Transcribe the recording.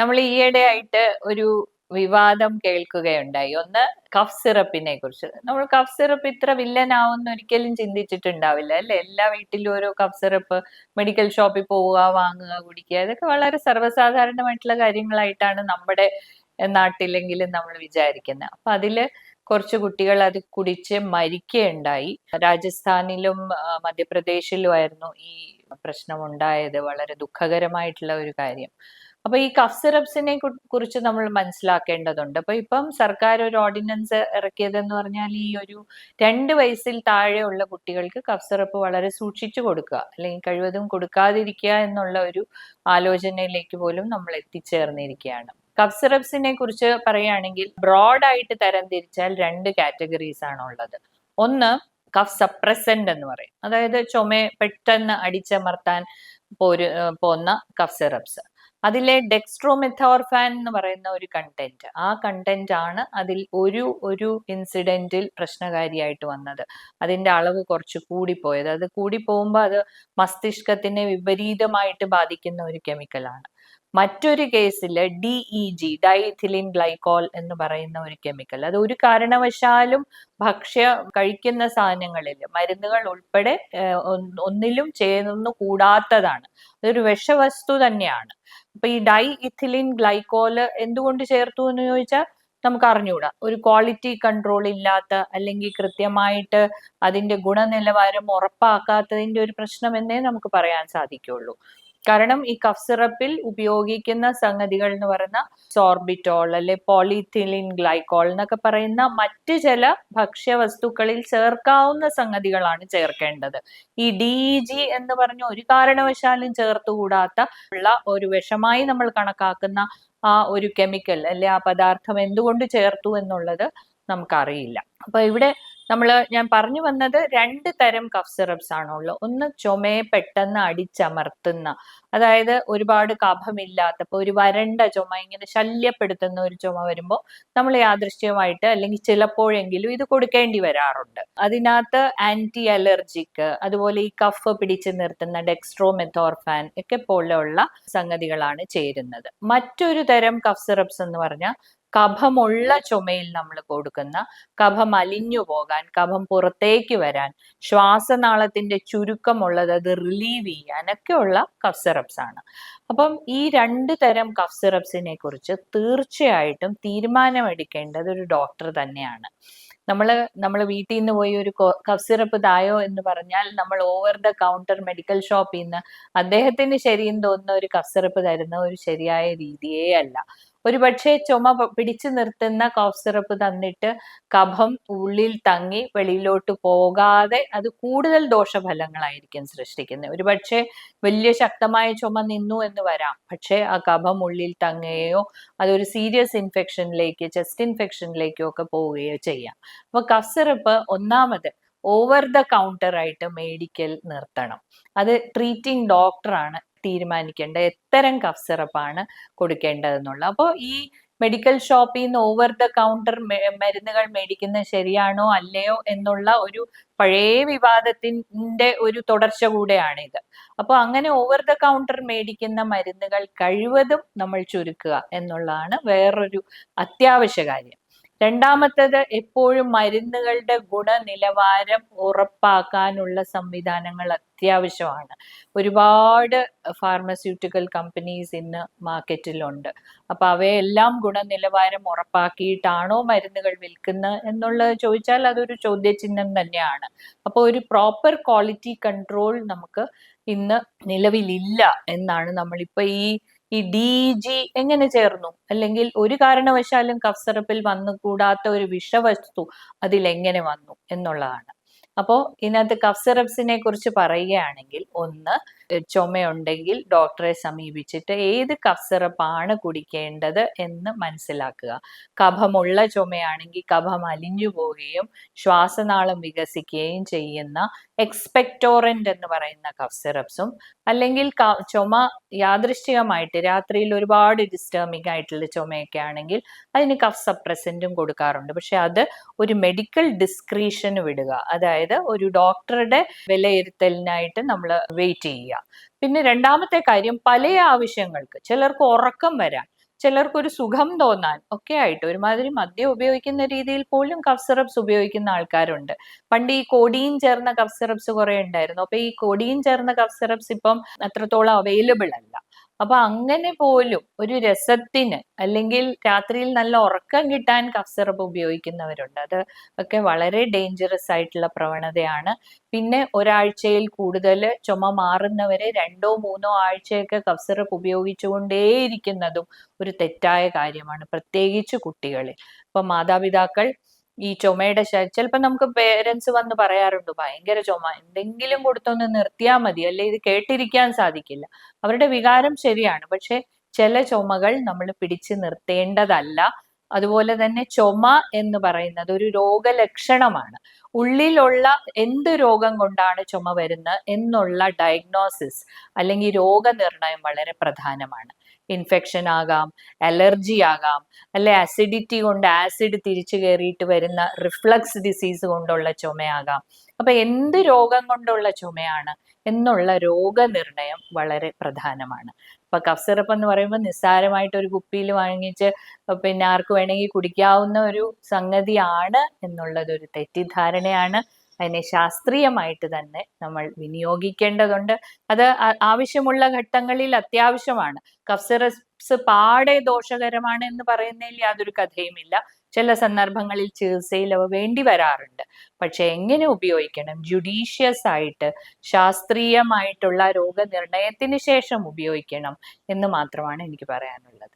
നമ്മൾ ഈയിടെ ആയിട്ട് ഒരു വിവാദം കേൾക്കുകയുണ്ടായി. ഒന്ന് കഫ് സിറപ്പിനെ കുറിച്ച്. നമ്മൾ കഫ് സിറപ്പ് ഇത്ര വില്ലനാവുന്ന ഒരിക്കലും ചിന്തിച്ചിട്ടുണ്ടാവില്ല അല്ലെ? എല്ലാ വീട്ടിലും ഓരോ കഫ് സിറപ്പ് മെഡിക്കൽ ഷോപ്പിൽ പോവുക വാങ്ങുക കുടിക്കുക ഇതൊക്കെ വളരെ സർവസാധാരണമായിട്ടുള്ള കാര്യങ്ങളായിട്ടാണ് നമ്മുടെ നാട്ടിലെങ്കിലും നമ്മൾ വിചാരിക്കുന്നത് അപ്പൊ അതിൽ കുറച്ച് കുട്ടികൾ അത് കുടിച്ച് മരിക്കുകയുണ്ടായി. രാജസ്ഥാനിലും മധ്യപ്രദേശിലുമായിരുന്നു ഈ പ്രശ്നം ഉണ്ടായത് വളരെ ദുഃഖകരമായിട്ടുള്ള ഒരു കാര്യം. അപ്പൊ ഈ കഫ് സിറപ്സിനെ കുറിച്ച് നമ്മൾ മനസ്സിലാക്കേണ്ടതുണ്ട്. അപ്പൊ ഇപ്പം സർക്കാർ ഒരു ഓർഡിനൻസ് ഇറക്കിയതെന്ന് പറഞ്ഞാൽ ഈ ഒരു രണ്ട് വയസ്സിൽ താഴെയുള്ള കുട്ടികൾക്ക് കഫ് സിറപ്പ് വളരെ സൂക്ഷിച്ചു കൊടുക്കുക. അല്ലെങ്കിൽ കഴിവതും കൊടുക്കാതിരിക്കുക എന്നുള്ള ഒരു ആലോചനയിലേക്ക് പോലും നമ്മൾ എത്തിച്ചേർന്നിരിക്കുകയാണ്. കഫ് സിറപ്സിനെ കുറിച്ച് പറയുകയാണെങ്കിൽ ബ്രോഡായിട്ട് തരംതിരിച്ചാൽ രണ്ട് കാറ്റഗറീസ് ആണ് ഉള്ളത്. ഒന്ന് കഫ് സപ്രസന്റ് എന്ന് പറയും. അതായത് ചുമ പെട്ടെന്ന് അടിച്ചമർത്താൻ പോരു പോന്ന കഫ് സിറപ്സ്. അതിലെ ഡെക്സ്ട്രോമെഥോർഫാൻ എന്ന് പറയുന്ന ഒരു കണ്ടന്റ് ആ കണ്ടന്റ് ആണ് അതിൽ ഒരു ഒരു ഇൻസിഡന്റിൽ പ്രശ്നകാരിയായിട്ട് വന്നത്. അതിന്റെ അളവ് കുറച്ച് കൂടിപ്പോയത്. അത് കൂടിപ്പോകുമ്പോൾ അത് മസ്തിഷ്കത്തിനെ വിപരീതമായിട്ട് ബാധിക്കുന്ന ഒരു കെമിക്കലാണ് മറ്റൊരു കേസിൽ D E G diethylene glycol എന്ന് പറയുന്ന ഒരു കെമിക്കൽ അത് ഒരു കാരണവശാലും ഭക്ഷ്യ കഴിക്കുന്ന സാധനങ്ങളിൽ മരുന്നുകൾ ഉൾപ്പെടെ ഒന്നിലും ചേർന്നു കൂടാത്തതാണ്. അതൊരു വിഷവസ്തു തന്നെയാണ്. അപ്പൊ ഈ ഡൈ ഇഥിലിൻ ഗ്ലൈക്കോൽ എന്തുകൊണ്ട് ചേർത്തു എന്ന് ചോദിച്ചാൽ നമുക്ക് അറിഞ്ഞുകൂടാ ഒരു ക്വാളിറ്റി കൺട്രോൾ ഇല്ലാത്ത അല്ലെങ്കിൽ കൃത്യമായിട്ട് അതിന്റെ ഗുണനിലവാരം ഉറപ്പാക്കാത്തതിന്റെ ഒരു പ്രശ്നം എന്നേ നമുക്ക് പറയാൻ സാധിക്കുള്ളൂ. കാരണം ഈ കഫ് സിറപ്പിൽ ഉപയോഗിക്കുന്ന സംഗതികൾ എന്ന് പറയുന്ന സോർബിറ്റോൾ അല്ലെ പോളിഥിലിൻ ഗ്ലൈക്കോൾ എന്നൊക്കെ പറയുന്ന മറ്റ് ചില ഭക്ഷ്യവസ്തുക്കളിൽ ചേർക്കാവുന്ന സംഗതികളാണ് ചേർക്കേണ്ടത്. ഈ ഡി ജി എന്ന് പറഞ്ഞ ഒരു കാരണവശാലും ചേർത്തുകൂടാത്ത ഉള്ള ഒരു വിഷമായി നമ്മൾ കണക്കാക്കുന്ന ആ ഒരു കെമിക്കൽ അല്ലെ ആ പദാർത്ഥം എന്തുകൊണ്ട് ചേർത്തു എന്നുള്ളത് നമുക്കറിയില്ല. അപ്പൊ ഇവിടെ നമ്മൾ ഞാൻ പറഞ്ഞു വന്നത് രണ്ട് തരം കഫ് സിറപ്സ് ആണുള്ളത് ഒന്ന് ചുമയെ പെട്ടെന്ന് അടിച്ചമർത്തുന്ന അതായത് ഒരുപാട് കഫമില്ലാത്തപ്പോൾ ഒരു വരണ്ട ചുമ ഇങ്ങനെ ശല്യപ്പെടുത്തുന്ന ഒരു ചുമ വരുമ്പോൾ നമ്മൾ യാദൃശ്യമായിട്ട് അല്ലെങ്കിൽ ചിലപ്പോഴെങ്കിലും ഇത് കൊടുക്കേണ്ടി വരാറുണ്ട്. അതിനകത്ത് ആന്റി അലർജിക്ക് അതുപോലെ ഈ കഫ് പിടിച്ചു നിർത്തുന്ന ഡെക്സ്ട്രോമെത്തോർഫാൻ ഒക്കെ പോലെയുള്ള സംഗതികളാണ് ചേരുന്നത്. മറ്റൊരു തരം കഫ് സിറപ്സ് എന്ന് പറഞ്ഞാൽ കഫമുള്ള ചുമയിൽ നമ്മൾ കൊടുക്കുന്ന കഫം അലിഞ്ഞു പോകാൻ കഫം പുറത്തേക്ക് വരാൻ ശ്വാസനാളത്തിന്റെ ചുരുക്കമുള്ളത് അത് റിലീവ് ചെയ്യാനൊക്കെയുള്ള കഫ് സിറപ്സ് ആണ്. അപ്പം ഈ രണ്ട് തരം കഫ് സിറപ്സിനെ കുറിച്ച് തീർച്ചയായിട്ടും തീരുമാനമെടുക്കേണ്ടത് ഒരു ഡോക്ടർ തന്നെയാണ്. നമ്മൾ നമ്മൾ വീട്ടിൽ നിന്ന് പോയി ഒരു കഫ് സിറപ്പ് തായോ എന്ന് പറഞ്ഞാൽ നമ്മൾ ഓവർ ദ കൗണ്ടർ മെഡിക്കൽ ഷോപ്പിൽ നിന്ന് അദ്ദേഹത്തിന് ശരിയെന്ന് തോന്നുന്ന ഒരു കഫ് സിറപ്പ് തരുന്ന ഒരു ശരിയായ രീതിയേ അല്ല. ഒരു പക്ഷേ ചുമ പിടിച്ചു നിർത്തുന്ന കോഫ് സിറപ്പ് തന്നിട്ട് കഫം ഉള്ളിൽ തങ്ങി വെളിയിലോട്ട് പോകാതെ അത് കൂടുതൽ ദോഷഫലങ്ങളായിരിക്കും സൃഷ്ടിക്കുന്നത്. ഒരു പക്ഷേ വലിയ ശക്തമായ ചുമ നിന്നു എന്ന് വരാം. പക്ഷേ ആ കഫം ഉള്ളിൽ തങ്ങുകയോ അതൊരു സീരിയസ് ഇൻഫെക്ഷനിലേക്ക് ചെസ്റ്റ് ഇൻഫെക്ഷനിലേക്കോ ഒക്കെ പോവുകയോ ചെയ്യാം. അപ്പൊ കഫ് സിറപ്പ് ഒന്നാമത് ഓവർ ദ കൗണ്ടർ ആയിട്ട് മേടിക്കൽ നിർത്തണം. അത് ട്രീറ്റിംഗ് ഡോക്ടറാണ് തീരുമാനിക്കേണ്ടത്? എത്തരം കഫ് സിറപ്പാണ് കൊടുക്കേണ്ടതെന്നുള്ള. അപ്പോൾ ഈ മെഡിക്കൽ ഷോപ്പിൽ നിന്ന് ഓവർ ദ കൗണ്ടർ മരുന്നുകൾ മേടിക്കുന്നത് ശരിയാണോ അല്ലയോ എന്നുള്ള ഒരു പഴയ വിവാദത്തിന്റെ ഒരു തുടർച്ച കൂടെയാണ് ഇത് അപ്പോൾ അങ്ങനെ ഓവർ ദ കൗണ്ടർ മേടിക്കുന്ന മരുന്നുകൾ കഴിവതും നമ്മൾ ചുരുക്കുക എന്നുള്ളതാണ് വേറൊരു അത്യാവശ്യ കാര്യം. രണ്ടാമത്തത് എപ്പോഴും മരുന്നുകളുടെ ഗുണനിലവാരം ഉറപ്പാക്കാനുള്ള സംവിധാനങ്ങൾ അത്യാവശ്യമാണ്. ഒരുപാട് ഫാർമസ്യൂട്ടിക്കൽ കമ്പനീസ് ഇന്ന് മാർക്കറ്റിലുണ്ട് അപ്പൊ അവയെല്ലാം ഗുണനിലവാരം ഉറപ്പാക്കിയിട്ടാണോ മരുന്നുകൾ വിൽക്കുന്നത് എന്നുള്ളത് ചോദിച്ചാൽ അതൊരു ചോദ്യചിഹ്നം തന്നെയാണ്. അപ്പോൾ ഒരു പ്രോപ്പർ ക്വാളിറ്റി കൺട്രോൾ നമുക്ക് ഇന്ന് നിലവിലില്ല എന്നാണ് നമ്മളിപ്പോ ഈ ഈ ഡി ജി എങ്ങനെ ചേർന്നു? അല്ലെങ്കിൽ ഒരു കാരണവശാലും കഫ്സറപ്പിൽ വന്നുകൂടാത്ത ഒരു വിഷവസ്തു അതിൽ എങ്ങനെ വന്നു എന്നുള്ളതാണ്. അപ്പോൾ ഇതിനകത്ത് കഫ് സിറപ്സിനെ കുറിച്ച് പറയുകയാണെങ്കിൽ ഒന്ന് ചുമയുണ്ടെങ്കിൽ ഡോക്ടറെ സമീപിച്ചിട്ട് ഏത് കഫ് കുടിക്കേണ്ടത് എന്ന് മനസ്സിലാക്കുക. കഫമുള്ള ചുമയാണെങ്കിൽ കഫം അലിഞ്ഞു പോവുകയും ശ്വാസനാളം വികസിക്കുകയും ചെയ്യുന്ന എക്സ്പെക്ടോറന്റ് എന്ന് പറയുന്ന കഫ് സിറപ്സും അല്ലെങ്കിൽ ചുമ യാദൃശ്ചികമായിട്ട് രാത്രിയിൽ ഒരുപാട് ഡിസ്റ്റർബിംഗ് ആയിട്ടുള്ള ചുമയൊക്കെ ആണെങ്കിൽ അതിന് കഫ് സപ്രസന്റും കൊടുക്കാറുണ്ട്. പക്ഷെ അത് ഒരു മെഡിക്കൽ ഡിസ്ക്രീഷന് വിടുക. അതായത് ഒരു ഡോക്ടറുടെ വിലയിരുത്തലിനായിട്ട് നമ്മൾ വെയിറ്റ് ചെയ്യുക. പിന്നെ രണ്ടാമത്തെ കാര്യം പല ആവശ്യങ്ങൾക്ക് ചിലർക്ക് ഉറക്കം വരാൻ ചിലർക്കൊരു സുഖം തോന്നാൻ ഒക്കെ ആയിട്ട് ഒരുമാതിരി മദ്യം ഉപയോഗിക്കുന്ന രീതിയിൽ പോലും കഫ് സിറപ്സ് ഉപയോഗിക്കുന്ന ആൾക്കാരുണ്ട്. പണ്ട് ഈ കോടിയും ചേർന്ന കഫ് സിറപ്സ് കുറെ ഉണ്ടായിരുന്നു. അപ്പൊ ഈ കോടിയും ചേർന്ന കഫ് സിറപ്സ് ഇപ്പം അത്രത്തോളം അവൈലബിൾ അല്ല. അപ്പൊ അങ്ങനെ പോലും ഒരു രസത്തിന് അല്ലെങ്കിൽ രാത്രിയിൽ നല്ല ഉറക്കം കിട്ടാൻ കഫ് സിറപ്പ് ഉപയോഗിക്കുന്നവരുണ്ട്. അത് ഒക്കെ വളരെ ഡേഞ്ചറസ് ആയിട്ടുള്ള പ്രവണതയാണ്. പിന്നെ ഒരാഴ്ചയിൽ കൂടുതൽ ചുമ മാറുന്നവരെ രണ്ടോ മൂന്നോ ആഴ്ചയൊക്കെ കഫ് സിറപ്പ് ഉപയോഗിച്ചുകൊണ്ടേയിരിക്കുന്നതും ഒരു തെറ്റായ കാര്യമാണ്. പ്രത്യേകിച്ച് കുട്ടികളിൽ. അപ്പൊ മാതാപിതാക്കൾ ഈ ചുമയുടെ ചിലപ്പോൾ നമുക്ക് പേരൻസ് വന്ന് പറയാറുണ്ട് ഭയങ്കര ചുമ എന്തെങ്കിലും കൊടുത്തൊന്ന് നിർത്തിയാൽ മതി. അല്ലെ ഇത് കേട്ടിരിക്കാൻ സാധിക്കില്ല. അവരുടെ വികാരം ശരിയാണ് പക്ഷെ ചില ചുമകൾ നമ്മൾ പിടിച്ചു നിർത്തേണ്ടതല്ല. അതുപോലെ തന്നെ ചുമ എന്ന് പറയുന്നത് ഒരു രോഗലക്ഷണമാണ്. ഉള്ളിലുള്ള എന്ത് രോഗം കൊണ്ടാണ് ചുമ വരുന്നത് എന്നുള്ള ഡയഗ്നോസിസ് അല്ലെങ്കിൽ രോഗനിർണയം വളരെ പ്രധാനമാണ്. ഇൻഫെക്ഷൻ ആകാം അലർജി ആകാം അല്ലെ? അസിഡിറ്റി കൊണ്ട് ആസിഡ് തിരിച്ചു കയറിയിട്ട് വരുന്ന റിഫ്ലക്സ് ഡിസീസ് കൊണ്ടുള്ള ചുമയാകാം. അപ്പൊ എന്ത് രോഗം കൊണ്ടുള്ള ചുമയാണ് എന്നുള്ള രോഗനിർണയം വളരെ പ്രധാനമാണ്. അപ്പൊ കഫ് സിറപ്പ് എന്ന് പറയുമ്പോൾ നിസ്സാരമായിട്ട് ഒരു കുപ്പിയിൽ വാങ്ങിച്ച് പിന്നെ ആർക്ക് വേണമെങ്കിൽ കുടിക്കാവുന്ന ഒരു സംഗതിയാണ് എന്നുള്ളത് ഒരു തെറ്റിദ്ധാരണയാണ്. അതിനെ ശാസ്ത്രീയമായിട്ട് തന്നെ നമ്മൾ വിനിയോഗിക്കേണ്ടതുണ്ട്. അത് ആവശ്യമുള്ള ഘട്ടങ്ങളിൽ അത്യാവശ്യമാണ്. കഫ്സിറസ് പാടെ ദോഷകരമാണ് എന്ന് പറയുന്നതിൽ യാതൊരു കഥയുമില്ല. ചില സന്ദർഭങ്ങളിൽ ചികിത്സയിൽ അവ വേണ്ടി വരാറുണ്ട്. പക്ഷെ എങ്ങനെ ഉപയോഗിക്കണം? ജുഡീഷ്യസ് ആയിട്ട് ശാസ്ത്രീയമായിട്ടുള്ള രോഗനിർണയത്തിന് ശേഷം ഉപയോഗിക്കണം എന്ന് മാത്രമാണ് എനിക്ക് പറയാനുള്ളത്.